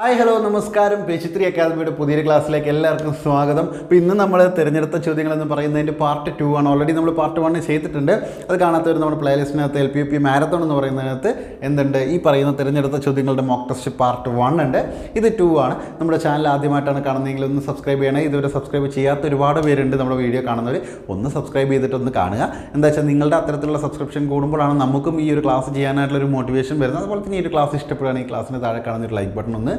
Hi hello നമസ്കാരം. പേശിത്രി അക്കാദമിയുടെ പുതിയൊരു ക്ലാസ്സിലേക്ക് എല്ലാവർക്കും സ്വാഗതം. അപ്പോൾ ഇന്ന് നമ്മൾ തിരഞ്ഞെടുത്ത ചോദ്യങ്ങൾ എന്ന് പറയുന്നതിന്റെ പാർട്ട് ടു ആണ്. ഓൾറെഡി നമ്മൾ പാർട്ട് വണ്ണ് ചെയ്തിട്ടുണ്ട്. അത് കാണാത്തവർ നമ്മുടെ പ്ലേലിസ്റ്റിനകത്ത് L P U P marathon എന്ന് പറയുന്നതിനകത്ത് എന്തുണ്ട്? ഈ പറയുന്ന തിരഞ്ഞെടുത്ത ചോദ്യങ്ങളുടെ മോക്ക് ടെസ്റ്റ് പാർട്ട് വൺ ഉണ്ട്. ഇത് ടു ആണ്. നമ്മുടെ ചാനൽ ആദ്യമായിട്ടാണ് കാണുന്നതെങ്കിൽ ഒന്ന് സബ്സ്ക്രൈബ് ചെയ്യണേ. ഇതുവരെ സബ്സ്ക്രൈബ് ചെയ്യാത്ത ഒരുപാട് പേരുണ്ട് നമ്മുടെ വീഡിയോ കാണുന്നവർ ഒന്ന് സബ്സ്ക്രൈബ് ചെയ്തിട്ടൊന്ന് കാണുക. എന്താ വെച്ചാൽ നിങ്ങളുടെ അത്തരത്തിലുള്ള സബ്സ്ക്രിപ്ഷൻ കൂടുമ്പോഴാണ് നമുക്കും ഈ ഒരു ക്ലാസ് ചെയ്യാനായിട്ടുള്ള ഒരു മോട്ടിവേഷൻ വരുന്നത്. അതുപോലെ തന്നെ ഈ ഒരു ക്ലാസ് ഇഷ്ടപ്പെടുകയാണെങ്കിൽ ക്ലാസ്സിന് താഴെ കാണുന്ന ഒരു ലൈക്ക് ബട്ടൺ ഒന്ന്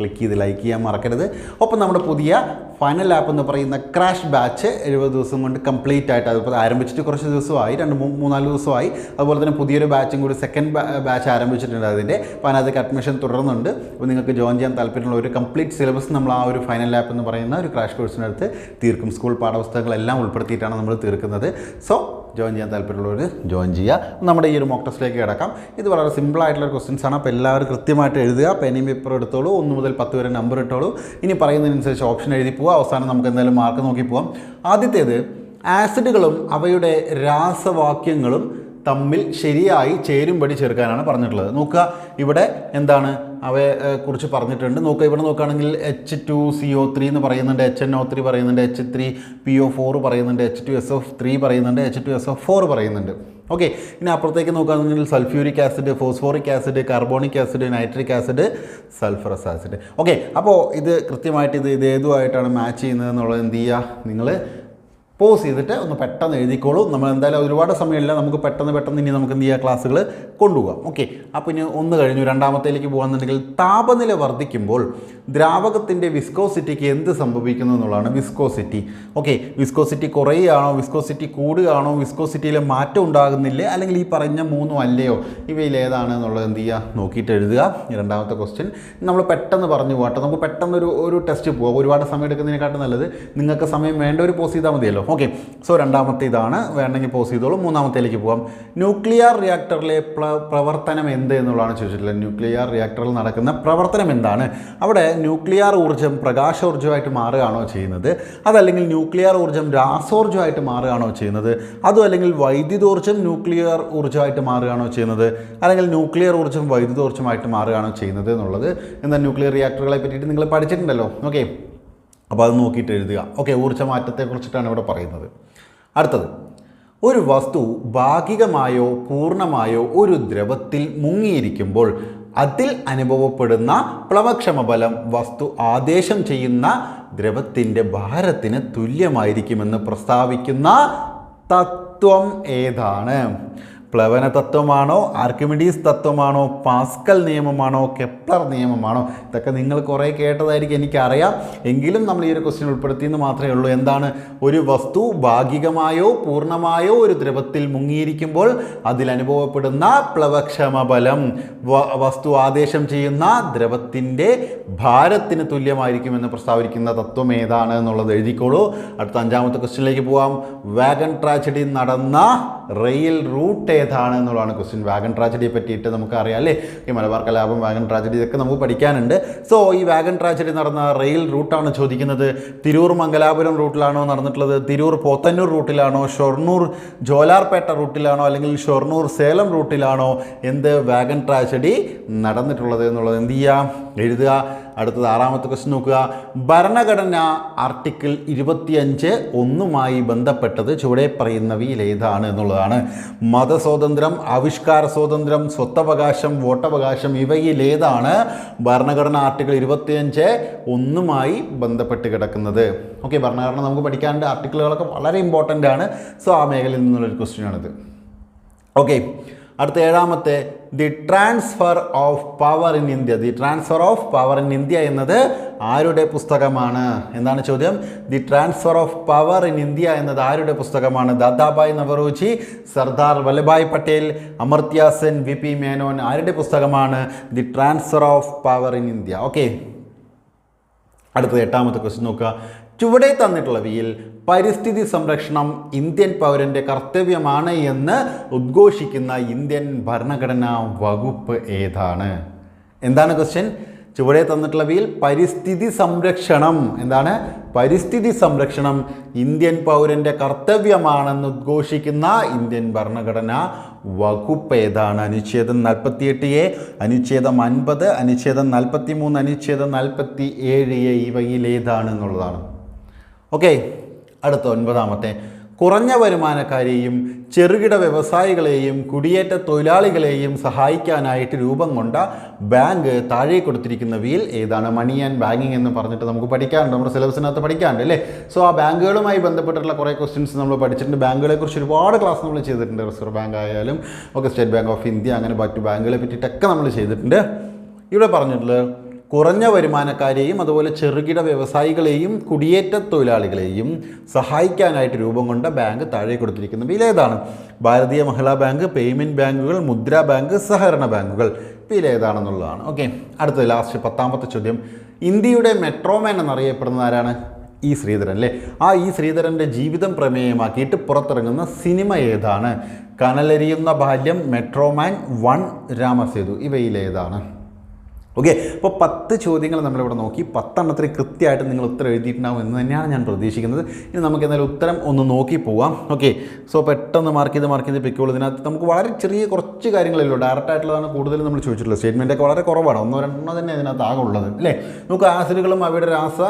ക്ലിക്ക് ചെയ്ത് ലൈക്ക് ചെയ്യാൻ മറക്കരുത്. ഒപ്പം നമ്മുടെ പുതിയ ഫൈനൽ ആപ്പ് എന്ന് പറയുന്ന ക്രാഷ് ബാച്ച് എഴുപത് ദിവസം കൊണ്ട് കംപ്ലീറ്റ് ആയിട്ട് അതിപ്പോൾ ആരംഭിച്ചിട്ട് കുറച്ച് ദിവസമായി രണ്ട് മൂന്നാൽ ദിവസമായി. അതുപോലെ തന്നെ പുതിയൊരു ബാച്ചും കൂടി സെക്കൻഡ് ബാച്ച് ആരംഭിച്ചിട്ടുണ്ട് അതിന്റെ. അപ്പോൾ അതിനകത്ത് അഡ്മിഷൻ തുടർന്നുണ്ട്. അപ്പോൾ നിങ്ങൾക്ക് ജോയിൻ ചെയ്യാൻ താല്പര്യമുള്ള ഒരു കംപ്ലീറ്റ് സിലബസ് നമ്മൾ ആ ഒരു ഫൈനൽ ആപ്പ് എന്ന് പറയുന്ന ഒരു ക്രാഷ് കോഴ്സിനടുത്ത് തീർക്കും. സ്കൂൾ പാഠപുസ്തകങ്ങളെല്ലാം ഉൾപ്പെടുത്തിയിട്ടാണ് നമ്മൾ തീർക്കുന്നത്. സോ ജോയിൻ ചെയ്യാൻ താല്പര്യമുള്ളവർ ജോയിൻ ചെയ്യുക. നമ്മുടെ ഈ ഒരു മോക്ക് ടെസ്റ്റിലേക്ക് കിടക്കാം. ഇത് വളരെ സിമ്പിൾ ആയിട്ടുള്ള ക്വസ്റ്റ്യൻസ് ആണ്. അപ്പോൾ എല്ലാവരും കൃത്യമായിട്ട് എഴുതുക. പേനയും പേപ്പർ എടുത്തോളൂ. ഒന്ന് മുതൽ പത്ത് വരെ നമ്പർ ഇട്ടോളൂ. ഇനി പറയുന്നതിനനുസരിച്ച് ഓപ്ഷൻ എഴുതി പോവുക അവസാനം നമുക്ക് എന്തായാലും മാർക്ക് നോക്കി പോവാം. ആദ്യത്തേത് ആസിഡുകളും അവയുടെ രാസവാക്യങ്ങളും തമ്മിൽ ശരിയായി ചേരുംപടി ചേർക്കാനാണ് പറഞ്ഞിട്ടുള്ളത്. നോക്കുക ഇവിടെ എന്താണ് അവയെ കുറിച്ച് പറഞ്ഞിട്ടുണ്ട്. നോക്കുക ഇവിടെ നോക്കുകയാണെങ്കിൽ H two C O three എന്ന് പറയുന്നുണ്ട്. എച്ച് എൻ ഒ ത്രീ പറയുന്നുണ്ട്. H three P O four പറയുന്നുണ്ട്. H two S F three പറയുന്നുണ്ട്. H two S F four പറയുന്നുണ്ട്. ഓക്കെ ഇനി അപ്പുറത്തേക്ക് നോക്കുകയാണെങ്കിൽ sulphuric acid phosphoric acid carbonic acid nitric acid sulphurous acid. Okay അപ്പോൾ ഇത് കൃത്യമായിട്ട് ഇത് ഇത് ഏതുമായിട്ടാണ് മാച്ച് ചെയ്യുന്നത് എന്നുള്ളത് എന്ത് ചെയ്യുക നിങ്ങൾ പോസ് ചെയ്തിട്ട് ഒന്ന് പെട്ടെന്ന് എഴുതിക്കോളൂ. നമ്മൾ എന്തായാലും ഒരുപാട് സമയമില്ല. നമുക്ക് പെട്ടെന്ന് പെട്ടെന്ന് ഇനി നമുക്ക് എന്ത് ചെയ്യുക ക്ലാസ്സുകൾ കൊണ്ടുപോകാം. ഓക്കെ അപ്പോൾ ഇനി ഒന്ന് കഴിഞ്ഞു. രണ്ടാമത്തേലേക്ക് പോകാന്നുണ്ടെങ്കിൽ താപനില വർദ്ധിക്കുമ്പോൾ ദ്രാവകത്തിന്റെ വിസ്കോസിറ്റിക്ക് എന്ത് സംഭവിക്കുന്നു എന്നുള്ളതാണ് വിസ്കോസിറ്റി. ഓക്കെ വിസ്കോസിറ്റി കുറയുകയാണോ? വിസ്കോസിറ്റി കൂടുകയാണോ? വിസ്കോസിറ്റിയിൽ മാറ്റം ഉണ്ടാകുന്നില്ലേ? അല്ലെങ്കിൽ ഈ പറഞ്ഞ മൂന്നും അല്ലയോ? ഇവയിൽ ഏതാണ് എന്നുള്ളത് എന്ത് ചെയ്യുക? നോക്കിയിട്ട് എഴുതുക. രണ്ടാമത്തെ ക്വസ്റ്റ്യൻ നമ്മൾ പെട്ടെന്ന് പറഞ്ഞു പോകട്ടെ. നമുക്ക് പെട്ടെന്ന് ഒരു ഒരു ടെസ്റ്റ് പോകാം ഒരുപാട് സമയം എടുക്കുന്നതിനെക്കാട്ടും നല്ലത് നിങ്ങൾക്ക് സമയം വേണ്ട ഒരു പോസ് ചെയ്താൽ മതിയല്ലോ. ഓക്കെ സോ രണ്ടാമത്തെ ഇതാണ്. വേണമെങ്കിൽ പോസ് ചെയ്തോളൂ. മൂന്നാമത്തേലേക്ക് പോകാം ന്യൂക്ലിയർ റിയാക്ടറിലെ പ്ര- പ്രവർത്തനം എന്ത് എന്നുള്ളതാണ് ചോദിച്ചിട്ടുള്ളത്. ന്യൂക്ലിയർ റിയാക്ടറിൽ നടക്കുന്ന പ്രവർത്തനം എന്താണ്? അവിടെ ന്യൂക്ലിയർ ഊർജം പ്രകാശോർജമായിട്ട് മാറുകയാണോ ചെയ്യുന്നത്? അതല്ലെങ്കിൽ ന്യൂക്ലിയർ ഊർജം രാസോർജമായിട്ട് മാറുകയാണോ ചെയ്യുന്നത്? അതും അല്ലെങ്കിൽ വൈദ്യുതോർജം ന്യൂക്ലിയർ ഊർജമായിട്ട് മാറുകയാണോ ചെയ്യുന്നത്? അല്ലെങ്കിൽ ന്യൂക്ലിയർ ഊർജം വൈദ്യുതോർജമായിട്ട് മാറുകയാണോ ചെയ്യുന്നത് എന്നുള്ളത് എന്താ ന്യൂക്ലിയർ റിയാക്ടറുകളെ പറ്റിയിട്ട് നിങ്ങൾ പഠിച്ചിട്ടുണ്ടല്ലോ. ഓക്കെ. അപ്പോൾ അത് നോക്കിയിട്ട് എഴുതുക. ഓക്കെ ഊർജ മാറ്റത്തെക്കുറിച്ചിട്ടാണ് ഇവിടെ പറയുന്നത്. അടുത്തത്. ഒരു വസ്തു ഭാഗികമായോ പൂർണമായോ ഒരു ദ്രവത്തിൽ മുങ്ങിയിരിക്കുമ്പോൾ അതിൽ അനുഭവപ്പെടുന്ന പ്ലവക്ഷമബലം വസ്തു ആദേശം ചെയ്യുന്ന ദ്രവത്തിന്റെ ഭാരത്തിന് തുല്യമായിരിക്കുമെന്ന് പ്രസ്താവിക്കുന്ന തത്വം ഏതാണ്? പ്ലവന തത്വമാണോ ആർക്കിമിഡീസ് തത്വമാണോ പാസ്കൽ നിയമമാണോ കെപ്ലർ നിയമമാണോ? ഇതൊക്കെ നിങ്ങൾ കുറേ കേട്ടതായിരിക്കും എനിക്കറിയാം. എങ്കിലും നമ്മൾ ഈ ഒരു ക്വസ്റ്റ്യൻ ഉൾപ്പെടുത്തിയെന്ന് മാത്രമേ ഉള്ളൂ. എന്താണ്? ഒരു വസ്തു ഭാഗികമായോ പൂർണമായോ ഒരു ദ്രവത്തിൽ മുങ്ങിയിരിക്കുമ്പോൾ അതിൽ അനുഭവപ്പെടുന്ന പ്ലവക്ഷമ ബലം വസ്തു ആദേശം ചെയ്യുന്ന ദ്രവത്തിന്റെ ഭാരത്തിന് തുല്യമായിരിക്കുമെന്ന് പ്രസ്താവിക്കുന്ന തത്വം ഏതാണ് എന്നുള്ളത് എഴുതിക്കോളൂ. അടുത്ത അഞ്ചാമത്തെ ക്വസ്റ്റ്യനിലേക്ക് പോവാം. വാഗൺ ട്രാജഡി നടന്ന റെയിൽ റൂട്ട് ഏതാണ് എന്നുള്ളതാണ് ക്വസ്റ്റ്യൻ വാഗൺ ട്രാജഡിയെ പറ്റിയിട്ട് നമുക്കറിയാം അല്ലേ? ഈ മലബാർ കലാപം വാഗൺ ട്രാജഡി ഇതൊക്കെ നമുക്ക് പഠിക്കാനുണ്ട്. സോ ഈ വാഗൺ ട്രാജഡി നടന്ന റെയിൽ റൂട്ടാണ് ചോദിക്കുന്നത്. തിരൂർ മംഗലാപുരം റൂട്ടിലാണോ നടന്നിട്ടുള്ളത്? തിരൂർ പോത്തന്നൂർ റൂട്ടിലാണോ ഷൊർണൂർ ജോലാർപേട്ട റൂട്ടിലാണോ അല്ലെങ്കിൽ ഷൊർണൂർ സേലം റൂട്ടിലാണോ എന്ത് വാഗൺ ട്രാജഡി നടന്നിട്ടുള്ളത് എന്നുള്ളത് എന്ത് ചെയ്യുക എഴുതുക. അടുത്തത് ആറാമത്തെ ക്വസ്റ്റ്യൻ നോക്കുക. ഭരണഘടന ആർട്ടിക്കിൾ ഇരുപത്തിയഞ്ച് ഒന്നുമായി ബന്ധപ്പെട്ടത് ചുവടെ പറയുന്നവയിൽ ഏതാണ് എന്നുള്ളതാണ്. മതസ്വാതന്ത്ര്യം ആവിഷ്കാര സ്വാതന്ത്ര്യം സ്വത്തവകാശം വോട്ടവകാശം ഇവയിൽ ഏതാണ് ഭരണഘടന ആർട്ടിക്കിൾ ഇരുപത്തിയഞ്ച് ഒന്നുമായി ബന്ധപ്പെട്ട് കിടക്കുന്നത്. ഓക്കെ ഭരണഘടന നമുക്ക് പഠിക്കാനുണ്ട്. ആർട്ടിക്കിളുകളൊക്കെ വളരെ ഇമ്പോർട്ടന്റ് ആണ്. സോ ആ മേഖലയിൽ നിന്നുള്ളൊരു ക്വസ്റ്റ്യൻ ആണിത്. ഓക്കെ അടുത്ത ഏഴാമത്തെ the transfer of power in India. The transfer of power in India എന്നത് ആരുടെ പുസ്തകമാണ്? എന്താണ് ചോദ്യം? The transfer of power in India എന്നത് ആരുടെ പുസ്തകമാണ്? ദാദാഭായ് നവറോജി സർദാർ വല്ലഭായ് പട്ടേൽ അമർത്യ സെൻ വി പി മേനോൻ ആരുടെ പുസ്തകമാണ്? The transfer of power in India. Okay. അടുത്തത് എട്ടാമത്തെ ക്വസ്റ്റ്യൻ നോക്കുക. ചുവടെ തന്നിട്ടുള്ളവയിൽ പരിസ്ഥിതി സംരക്ഷണം ഇന്ത്യൻ പൗരന്റെ കർത്തവ്യമാണ് എന്ന് ഉദ്ഘോഷിക്കുന്ന ഇന്ത്യൻ ഭരണഘടനാ വകുപ്പ് ഏതാണ്? എന്താണ് ക്വസ്റ്റ്യൻ ചുവടെ തന്നിട്ടുള്ളവയിൽ പരിസ്ഥിതി സംരക്ഷണം. എന്താണ്? പരിസ്ഥിതി സംരക്ഷണം ഇന്ത്യൻ പൗരന്റെ കർത്തവ്യമാണെന്ന് ഉദ്ഘോഷിക്കുന്ന ഇന്ത്യൻ ഭരണഘടന വകുപ്പ് ഏതാണ്? അനുച്ഛേദം നാൽപ്പത്തിയെട്ട് എ അനുച്ഛേദം അൻപത് അനുച്ഛേദം നാൽപ്പത്തി മൂന്ന് അനുച്ഛേദം നാൽപ്പത്തി ഏഴ് എ ഇവയിൽ ഏതാണ് എന്നുള്ളതാണ്. ഓക്കെ അടുത്ത ഒൻപതാമത്തെ. കുറഞ്ഞ വരുമാനക്കാരെയും ചെറുകിട വ്യവസായികളെയും കുടിയേറ്റ തൊഴിലാളികളെയും സഹായിക്കാനായിട്ട് രൂപം കൊണ്ട ബാങ്ക് താഴെ കൊടുത്തിരിക്കുന്ന വീൽ ഏതാണ്? മണി ആൻഡ് ബാങ്കിങ് എന്ന് പറഞ്ഞിട്ട് നമുക്ക് പഠിക്കാറുണ്ട് നമ്മുടെ സിലബസിനകത്ത് പഠിക്കാറുണ്ട് അല്ലേ? സോ ആ ബാങ്കുകളുമായി ബന്ധപ്പെട്ടിട്ടുള്ള കുറേ ക്വസ്റ്റ്യൻസ് നമ്മൾ പഠിച്ചിട്ടുണ്ട്. ബാങ്കുകളെക്കുറിച്ച് ഒരുപാട് ക്ലാസ് നമ്മൾ ചെയ്തിട്ടുണ്ട്. റിസർവ് ബാങ്ക് ആയാലും ഒക്കെ സ്റ്റേറ്റ് ബാങ്ക് ഓഫ് ഇന്ത്യ അങ്ങനെ മറ്റു ബാങ്കുകളെ പറ്റിയിട്ടൊക്കെ നമ്മൾ ചെയ്തിട്ടുണ്ട്. ഇവിടെ പറഞ്ഞിട്ടുള്ളത് കുറഞ്ഞ വരുമാനക്കാരെയും അതുപോലെ ചെറുകിട വ്യവസായികളെയും കുടിയേറ്റ തൊഴിലാളികളെയും സഹായിക്കാനായിട്ട് രൂപം കൊണ്ട ബാങ്ക് താഴെ കൊടുത്തിരിക്കുന്ന. വിലേതാണ് ഭാരതീയ മഹിളാ ബാങ്ക് പേയ്മെന്റ് ബാങ്കുകൾ മുദ്രാ ബാങ്ക് സഹകരണ ബാങ്കുകൾ. വിലേതാണെന്നുള്ളതാണ് ഓക്കെ അടുത്തത് ലാസ്റ്റ് പത്താമത്തെ ചോദ്യം. ഇന്ത്യയുടെ മെട്രോമാൻ എന്നറിയപ്പെടുന്ന ആരാണ്? ഇ ശ്രീധരൻ അല്ലേ? ആ ഇ ശ്രീധരന്റെ ജീവിതം പ്രമേയമാക്കിയിട്ട് പുറത്തിറങ്ങുന്ന സിനിമ ഏതാണ്? Kanalariyunna Balyam metroman one Ramasethu. ഇവയിലേതാണ് okay അപ്പോൾ പത്ത് ചോദ്യങ്ങൾ നമ്മളിവിടെ നോക്കി. പത്തെണ്ണത്തിൽ കൃത്യമായിട്ട് നിങ്ങൾ ഉത്തരം എഴുതിയിട്ടുണ്ടാവും എന്ന് തന്നെയാണ് ഞാൻ പ്രതീക്ഷിക്കുന്നത്. ഇനി നമുക്ക് എന്തായാലും ഉത്തരം ഒന്ന് നോക്കി പോവാം. ഓക്കെ സോ പെട്ടെന്ന് മാർക്ക് ചെയ്ത് മാർക്ക് ചെയ്ത് പിക്കുള്ളൂ ഇതിനകത്ത് നമുക്ക് വളരെ ചെറിയ കുറച്ച് കാര്യങ്ങളല്ലോ ഡയറക്റ്റ് ആയിട്ടുള്ളതാണ് കൂടുതലും നമ്മൾ ചോദിച്ചിട്ടുള്ളത്. സ്റ്റേറ്റ്മെന്റ് ഒക്കെ വളരെ കുറവാണ്. ഒന്നോ രണ്ടെണ്ണോ തന്നെ ഇതിനകത്ത് ആകെ ഉള്ളത് അല്ലേ? നമുക്ക് ആസിഡുകളും അവയുടെ രാസ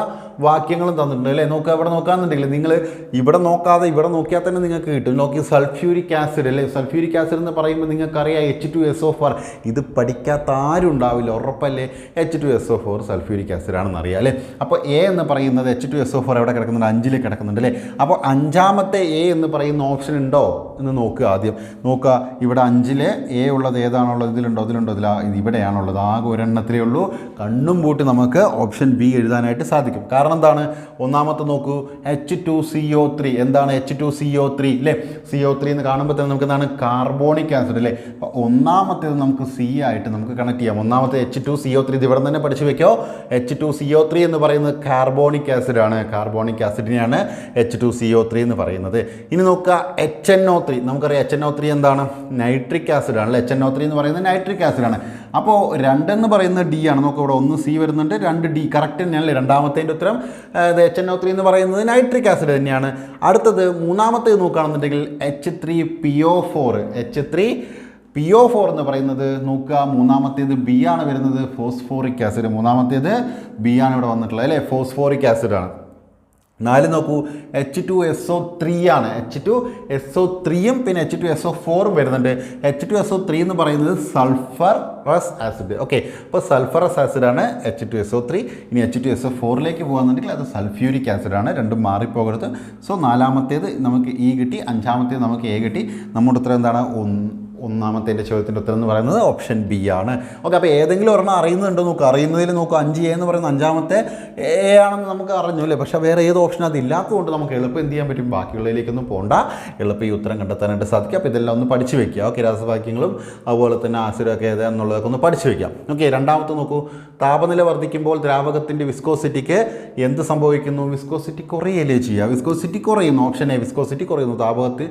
വാക്യങ്ങളും തന്നിട്ടുണ്ട് അല്ലേ? നോക്കുക അവിടെ നോക്കാന്നുണ്ടെങ്കിൽ നിങ്ങൾ ഇവിടെ നോക്കാതെ ഇവിടെ നോക്കിയാൽ തന്നെ നിങ്ങൾക്ക് കിട്ടും. നോക്കി സൾഫ്യൂരിക് ആസിഡ് അല്ലേ? സൾഫ്യൂരിക് ആസിഡ് എന്ന് പറയുമ്പോൾ നിങ്ങൾക്കറിയാം H two S of R ഇത് പഠിക്കാത്ത ആരും ഉണ്ടാവില്ല. ഉറപ്പല്ലേ? H two S O four sulphuric acid ആണെന്ന് അറിയാം അല്ലേ? അപ്പോൾ എ എന്ന് പറയുന്നത് H two S O four എവിടെ കിടക്കുന്നുണ്ട്? അഞ്ചിൽ കിടക്കുന്നുണ്ട് അല്ലേ? അപ്പോൾ അഞ്ചാമത്തെ എ എന്ന് പറയുന്ന ഓപ്ഷൻ ഉണ്ടോ എന്ന് നോക്കുക ആദ്യം. നോക്കുക ഇവിടെ അഞ്ചിൽ എ ഉള്ളത് ഏതാണുള്ളത്? ഇതിലുണ്ടോ? ഇതിലുണ്ടോ? ഇതിലാ ഇത് ഇവിടെയാണുള്ളത്. ആകെ ഒരെണ്ണത്തിലേ ഉള്ളൂ. കണ്ണും പൂട്ടി നമുക്ക് ഓപ്ഷൻ ബി എഴുതാനായിട്ട് സാധിക്കും. കാരണം എന്താണ്? ഒന്നാമത്തെ നോക്കൂ H two C O three എന്താണ് H two C O three അല്ലേ? സി ഒ ത്രീ എന്ന് കാണുമ്പോൾ തന്നെ നമുക്ക് എന്താണ് കാർബോണിക് ആസിഡ് അല്ലേ? അപ്പോൾ ഒന്നാമത്തേത് നമുക്ക് സി ആയിട്ട് നമുക്ക് കണക്ട് ചെയ്യാം. ഒന്നാമത്തെ H two C O three ഇവിടെ തന്നെ പഠിച്ചു വെക്കോ. H two C O three എന്ന് പറയുന്നത് കാർബോണിക് ആസിഡാണ് carbonic ആസിഡിനെയാണ് H two C O three എന്ന് പറയുന്നത്. ഇനി നോക്കുക എച്ച് എൻ ഒ ത്രീ നമുക്കറിയാം എച്ച് എൻ ഒ ത്രീ എന്താണ്? നൈട്രിക് ആസിഡാണ് അല്ലേ എച്ച് എൻ ഒ ത്രീ എന്ന് പറയുന്നത് നൈട്രിക് ആസിഡാണ് അപ്പോൾ രണ്ടെന്ന് പറയുന്നത് ഡി ആണ്. നോക്കുക ഇവിടെ ഒന്ന് സി വരുന്നുണ്ട് രണ്ട് ഡി കറക്റ്റ് തന്നെയാണല്ലേ? രണ്ടാമത്തേന്റെ ഉത്തരം എച്ച് എൻ ഒ ത്രീ എന്ന് പറയുന്നത് നൈട്രിക് ആസിഡ് തന്നെയാണ്. അടുത്തത് മൂന്നാമത്തേത് നോക്കുകയാണെന്നുണ്ടെങ്കിൽ H three P O four H three P O four എന്ന് പറയുന്നത് നോക്കുക. മൂന്നാമത്തേത് ബി ആണ് വരുന്നത്. ഫോസ്ഫോറിക് ആസിഡ് മൂന്നാമത്തേത് ബി ആണ് ഇവിടെ വന്നിട്ടുള്ളത്. അല്ലേ? ഫോസ്ഫോറിക് ആസിഡ് ആണ്. നാല് നോക്കൂ. H two S O three ആണ്. എച്ച് ടു എസ് ഒ ത്രീയും പിന്നെ എച്ച് ടു എസ് ഒ ഫോറും വരുന്നുണ്ട്. H two S O three എന്ന് പറയുന്നത് സൾഫർ റസ് ആസിഡ് ഓക്കെ അപ്പോൾ sulphurous ആസിഡാണ് H two S O three ഇനി എച്ച് ടു എസ് ഒ ഫോറിലേക്ക് പോകുന്നുണ്ടെങ്കിൽ അത് സൾഫ്യൂരിക് ആസിഡാണ് രണ്ടും മാറിപ്പോകരുത്. സോ നാലാമത്തേത് നമുക്ക് ഇ കിട്ടി. അഞ്ചാമത്തേത് നമുക്ക് എ കിട്ടി. നമ്മുടെ ഉത്തരം എന്താണ്? ഒന്ന് ഒന്നാമത്തെ ചോദ്യത്തിന്റെ ഉത്തരം എന്ന് പറയുന്നത് ഓപ്ഷൻ ബി ആണ്. ഓക്കെ അപ്പോൾ ഏതെങ്കിലും ഒരെണ്ണം അറിയുന്നുണ്ടോ നോക്കുക അറിയുന്നതിൽ നോക്കുക അഞ്ച് എ എന്ന് പറയുന്ന അഞ്ചാമത്തെ എ ആണെന്ന് നമുക്ക് അറിഞ്ഞു അല്ലേ? പക്ഷേ വേറെ ഏത് ഓപ്ഷൻ അത് ഇല്ലാത്തതുകൊണ്ട് നമുക്ക് എളുപ്പം എന്ത് ചെയ്യാൻ പറ്റും? ബാക്കിയുള്ളതിലേക്കൊന്നും പോകണ്ട എളുപ്പം ഈ ഉത്തരം കണ്ടെത്താനായിട്ട് സാധിക്കും. അപ്പോൾ ഇതെല്ലാം ഒന്ന് പഠിച്ചു വയ്ക്കുക ഓക്കെ രാസവാക്യങ്ങളും അതുപോലെ തന്നെ ആസിഡൊക്കെ ഏതാണെന്നുള്ളതൊക്കെ ഒന്ന് പഠിച്ചു വയ്ക്കാം ഓക്കെ രണ്ടാമത്തെ നോക്കൂ. താപനില വർദ്ധിക്കുമ്പോൾ ദ്രാവകത്തിന്റെ വിസ്കോസിറ്റിക്ക് എന്ത് സംഭവിക്കുന്നു? വിസ്കോസിറ്റി കുറയല്ലേ ചെയ്യുക. വിസ്കോസിറ്റി കുറയുന്നു. ഓപ്ഷൻ എ വിസ്കോസിറ്റി കുറയുന്നു. താപത്തിൽ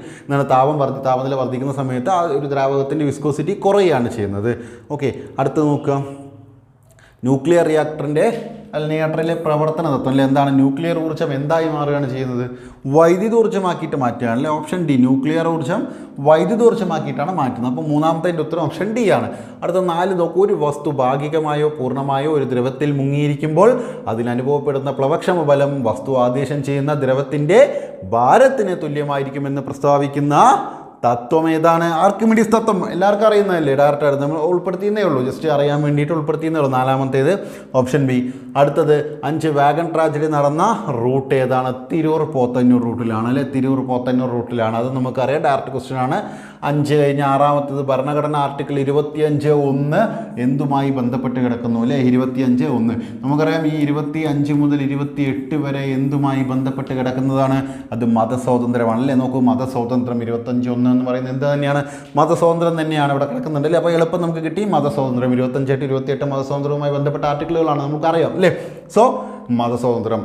താപം വർദ്ധി താപനില വർദ്ധിക്കുന്ന സമയത്ത് ആ ഒരു ദ്രാവകത്തിന്റെ വിസ്കോസിറ്റി കുറയുകയാണ് ചെയ്യുന്നത്. ഓക്കെ അടുത്ത് നോക്കുക. ന്യൂക്ലിയർ റിയാക്ടറിന്റെ അല്ലെങ്കിൽ റിയാക്ടറിലെ പ്രവർത്തന തത്വം അല്ലെ? എന്താണ്? ന്യൂക്ലിയർ ഊർജം എന്തായി മാറുകയാണ് ചെയ്യുന്നത്? വൈദ്യുത ഊർജമാക്കിയിട്ട് മാറ്റുകയാണ് അല്ലെ? ഓപ്ഷൻ ഡി ന്യൂക്ലിയർ ഊർജം വൈദ്യുത ഊർജമാക്കിയിട്ടാണ് മാറ്റുന്നത്. അപ്പോൾ മൂന്നാമത്തെ ഉത്തരം ഓപ്ഷൻ ഡി ആണ്. അടുത്ത നാല് നോക്കൂ. ഒരു വസ്തു ഭാഗികമായോ പൂർണമായോ ഒരു ദ്രവത്തിൽ മുങ്ങിയിരിക്കുമ്പോൾ അതിനനുഭവപ്പെടുന്ന പ്ലവക്ഷമ ബലം വസ്തു ആദേശം ചെയ്യുന്ന ദ്രവത്തിന്റെ ഭാരത്തിന് തുല്യമായിരിക്കുമെന്ന് പ്രസ്താവിക്കുന്ന തത്വം ഏതാണ്? ആർക്കിമിഡീസ് തത്വം. എല്ലാവർക്കും അറിയുന്നതല്ലേ? ഡയറക്റ്റ് ആയിട്ട് നമ്മൾ ഉൾപ്പെടുത്തിയെന്നേ ഉള്ളൂ. ജസ്റ്റ് അറിയാൻ വേണ്ടിയിട്ട് ഉൾപ്പെടുത്തിയെന്നേ ഉള്ളൂ. നാലാമത്തേത് ഓപ്ഷൻ ബി അടുത്തത് അഞ്ച് വാഗൺ ട്രാജഡി നടന്ന റൂട്ട് ഏതാണ്? തിരൂർ പോത്തന്നൂർ റൂട്ടിലാണ് അല്ലെ? തിരൂർ പോത്തന്നൂർ റൂട്ടിലാണ് അത് നമുക്കറിയാം. ഡയറക്റ്റ് ക്വസ്റ്റ്യൻ ആണ്. അഞ്ച് കഴിഞ്ഞ് ആറാമത്തത് ഭരണഘടന ആർട്ടിക്കിൾ ഇരുപത്തിയഞ്ച് ഒന്ന് എന്തുമായി ബന്ധപ്പെട്ട് കിടക്കുന്നു അല്ലേ? ഇരുപത്തിയഞ്ച് ഒന്ന്. നമുക്കറിയാം ഈ ഇരുപത്തി അഞ്ച് മുതൽ ഇരുപത്തി എട്ട് വരെ എന്തുമായി ബന്ധപ്പെട്ട് കിടക്കുന്നതാണ്? അത് മതസ്വാതന്ത്ര്യമാണ് അല്ലേ? നോക്കൂ മതസ്വാതന്ത്ര്യം ഇരുപത്തഞ്ച് ഒന്ന് എന്ന് പറയുന്നത് എന്ത് തന്നെയാണ്? മതസ്വാതന്ത്ര്യം തന്നെയാണ് ഇവിടെ കിടക്കുന്നുണ്ട് അല്ലേ? അപ്പോൾ എളുപ്പം നമുക്ക് കിട്ടി. മതസ്വാതന്ത്ര്യം ഇരുപത്തഞ്ചെട്ട് ഇരുപത്തിയെട്ട് മതസ്വാതന്ത്ര്യവുമായി ബന്ധപ്പെട്ട ആർട്ടിക്കിളുകളാണ് നമുക്കറിയാം അല്ലേ? സോ മതസ്വാതന്ത്ര്യം.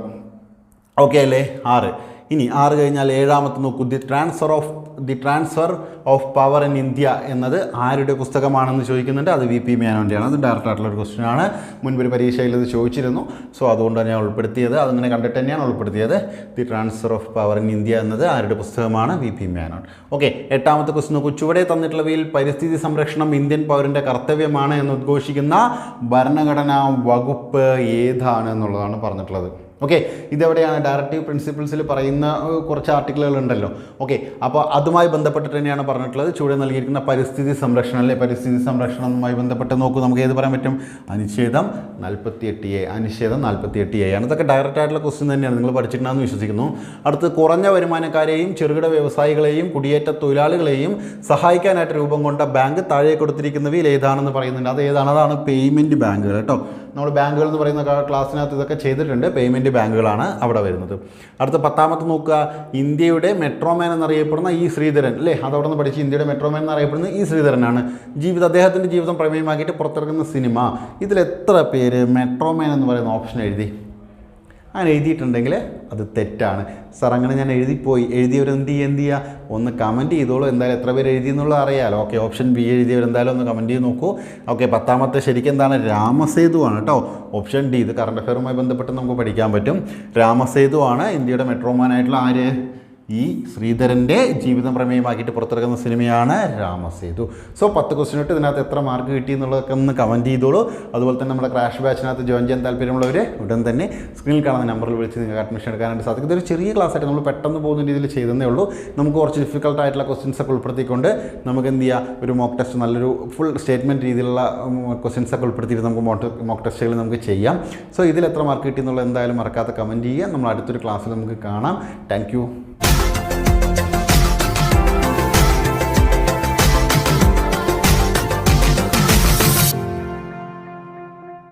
ഓക്കെ അല്ലേ? ആറ്. ഇനി ആറ് കഴിഞ്ഞാൽ ഏഴാമത്തെ നോക്കൂ. The transfer of the transfer of power in India എന്നത് ആരുടെ പുസ്തകമാണെന്ന് ചോദിക്കുന്നുണ്ട്? അത് വി പി മേനോന്റെയാണ്. അത് ഡയറക്റ്റ് ആയിട്ടുള്ള ഒരു ക്വസ്റ്റ്യൻ ആണ്. മുൻപൊരു പരീക്ഷയിൽ ഇത് ചോദിച്ചിരുന്നു. സോ അതുകൊണ്ട് തന്നെ ഉൾപ്പെടുത്തിയത് അതിങ്ങനെ കണ്ടിട്ട് തന്നെയാണ് ഉൾപ്പെടുത്തിയത്. The transfer of power in India എന്നത് ആരുടെ പുസ്തകമാണ്? V P Menon. ഓക്കെ എട്ടാമത്തെ ക്വസ്റ്റ്യൻ നോക്കൂ. ചുവടെ തന്നിട്ടുള്ളവയിൽ പരിസ്ഥിതി സംരക്ഷണം ഇന്ത്യൻ പൗരന്റെ കർത്തവ്യമാണ് എന്ന് ഉദ്ഘോഷിക്കുന്ന ഭരണഘടനാ വകുപ്പ് ഏതാണ് എന്നുള്ളതാണ് പറഞ്ഞിട്ടുള്ളത്. ഓക്കെ ഇതെവിടെയാണ്? ഡയറക്റ്റീവ് പ്രിൻസിപ്പിൾസിൽ പറയുന്ന കുറച്ച് ആർട്ടിക്കിളുകൾ ഉണ്ടല്ലോ ഓക്കെ അപ്പോൾ അതുമായി ബന്ധപ്പെട്ടിട്ട് തന്നെയാണ് പറഞ്ഞിട്ടുള്ളത്. ചുവടെ നൽകിയിരിക്കുന്ന പരിസ്ഥിതി സംരക്ഷണം അല്ലെ? പരിസ്ഥിതി സംരക്ഷണവുമായി ബന്ധപ്പെട്ട് നോക്കൂ നമുക്ക് ഏത് പറയാൻ പറ്റും? അനുച്ഛേദം നാൽപ്പത്തി എട്ട് എ അനുച്ഛേദം നാൽപ്പത്തി എട്ട് എ ആണ്. ഇതൊക്കെ ഡയറക്റ്റ് ആയിട്ടുള്ള ക്വസ്റ്റ്യൻ തന്നെയാണ്. നിങ്ങൾ പഠിച്ചിട്ടുണ്ടെന്ന് വിശ്വസിക്കുന്നു. അടുത്ത് കുറഞ്ഞ വരുമാനക്കാരെയും ചെറുകിട വ്യവസായികളെയും കുടിയേറ്റ തൊഴിലാളികളെയും സഹായിക്കാനായിട്ട് രൂപം കൊണ്ട ബാങ്ക് താഴെ കൊടുത്തിരിക്കുന്നവയിൽ ഏതാണെന്ന് പറയുന്നുണ്ട്. അത് ഏതാണ്? അതാണ് പേയ്മെന്റ് ബാങ്കുകൾ കേട്ടോ. നമ്മൾ ബാങ്കുകൾ എന്ന് പറയുന്ന ക്ലാസ്സിനകത്ത് ഇതൊക്കെ ചെയ്തിട്ടുണ്ട്. പേയ്മെന്റ് ബാങ്കുകളാണ് അവിടെ വരുന്നത്. അടുത്ത പത്താമത്തെ നോക്കുക. ഇന്ത്യയുടെ മെട്രോമാൻ എന്നറിയപ്പെടുന്ന ഈ ശ്രീധരൻ അല്ലേ? അതവിടെ നിന്ന് പഠിച്ച് ഇന്ത്യയുടെ മെട്രോമാൻ എന്നറിയപ്പെടുന്ന ഈ ശ്രീധരനാണ്. ജീവിതം അദ്ദേഹത്തിന്റെ ജീവിതം പ്രമേയമാക്കിയിട്ട് പുറത്തിറങ്ങുന്ന സിനിമ. ഇതിൽ എത്ര പേര് മെട്രോമാൻ എന്ന് പറയുന്ന ഓപ്ഷൻ എഴുതി? അങ്ങനെ എഴുതിയിട്ടുണ്ടെങ്കിൽ അത് തെറ്റാണ്. സാർ അങ്ങനെ ഞാൻ എഴുതിപ്പോയി. എഴുതിയവർ എന്ത് ചെയ്യുക എന്ത് ചെയ്യുക? ഒന്ന് കമന്റ് ചെയ്തോളൂ. എന്തായാലും എത്ര പേര് എഴുതി എന്നുള്ളത് അറിയാമല്ലോ ഓക്കെ ഓപ്ഷൻ ബി എഴുതിയവർ എന്തായാലും ഒന്ന് കമന്റ് ചെയ്ത് നോക്കൂ. ഓക്കെ പത്താമത്തെ ശരിക്കും എന്താണ്? രാമസേതു ആണ് കേട്ടോ ഓപ്ഷൻ ഡി ഇത് കറണ്ട് അഫെയറുമായി ബന്ധപ്പെട്ട് നമുക്ക് പഠിക്കാൻ പറ്റും. രാമസേതു ആണ് ഇന്ത്യയുടെ മെട്രോമാനായിട്ടുള്ള ആര്? ഈ ശ്രീധരന്റെ ജീവിതം പ്രമേയമാക്കിയിട്ട് പുറത്തിറങ്ങുന്ന സിനിമയാണ് രാമസേതു. സോ പത്ത് ക്വസ്റ്റ്യൻ ഇട്ട് ഇതിനകത്ത് എത്ര മാർക്ക് കിട്ടി എന്നുള്ളതൊക്കെ ഒന്ന് കമന്റ് ചെയ്തോളൂ. അതുപോലെ തന്നെ നമ്മുടെ ക്രാഷ് ബാച്ചിനകത്ത് ജോയിൻ ചെയ്യാൻ താല്പര്യമുള്ളവർ ഉടൻ തന്നെ സ്ക്രീനിൽ കാണുന്ന നമ്പറിൽ വിളിച്ച് നിങ്ങൾക്ക് അഡ്മിഷൻ എടുക്കാനായിട്ട് സാധിക്കും. ഇതൊരു ചെറിയ ക്ലാസ് ആയിട്ട് നമ്മൾ പെട്ടെന്ന് പോകുന്ന രീതിയിൽ ചെയ്തതേ ഉള്ളൂ. നമുക്ക് കുറച്ച് ഡിഫിക്കൽട്ട് ആയിട്ടുള്ള ക്വസ്റ്റ്യൻസ് ഒക്കെ ഉൾപ്പെടുത്തിക്കൊണ്ട് നമുക്ക് എന്ത് ചെയ്യാം? ഒരു മോക്ക് ടെസ്റ്റ് നല്ലൊരു ഫുൾ സ്റ്റേറ്റ്മെന്റ് രീതിയിലുള്ള ക്വസ്റ്റ്യൻസ് ഒക്കെ ഉൾപ്പെടുത്തിയിട്ട് നമുക്ക് മോട്ട് മോക്ക് ടെസ്റ്റുകൾ നമുക്ക് ചെയ്യാം. സോ ഇതിൽ എത്ര മാർക്ക് കിട്ടി എന്നുള്ളത് എന്തായാലും മറക്കാത്ത കമന്റ് ചെയ്യുക. നമ്മൾ അടുത്തൊരു ക്ലാസ്സിൽ നമുക്ക് കാണാം. താങ്ക്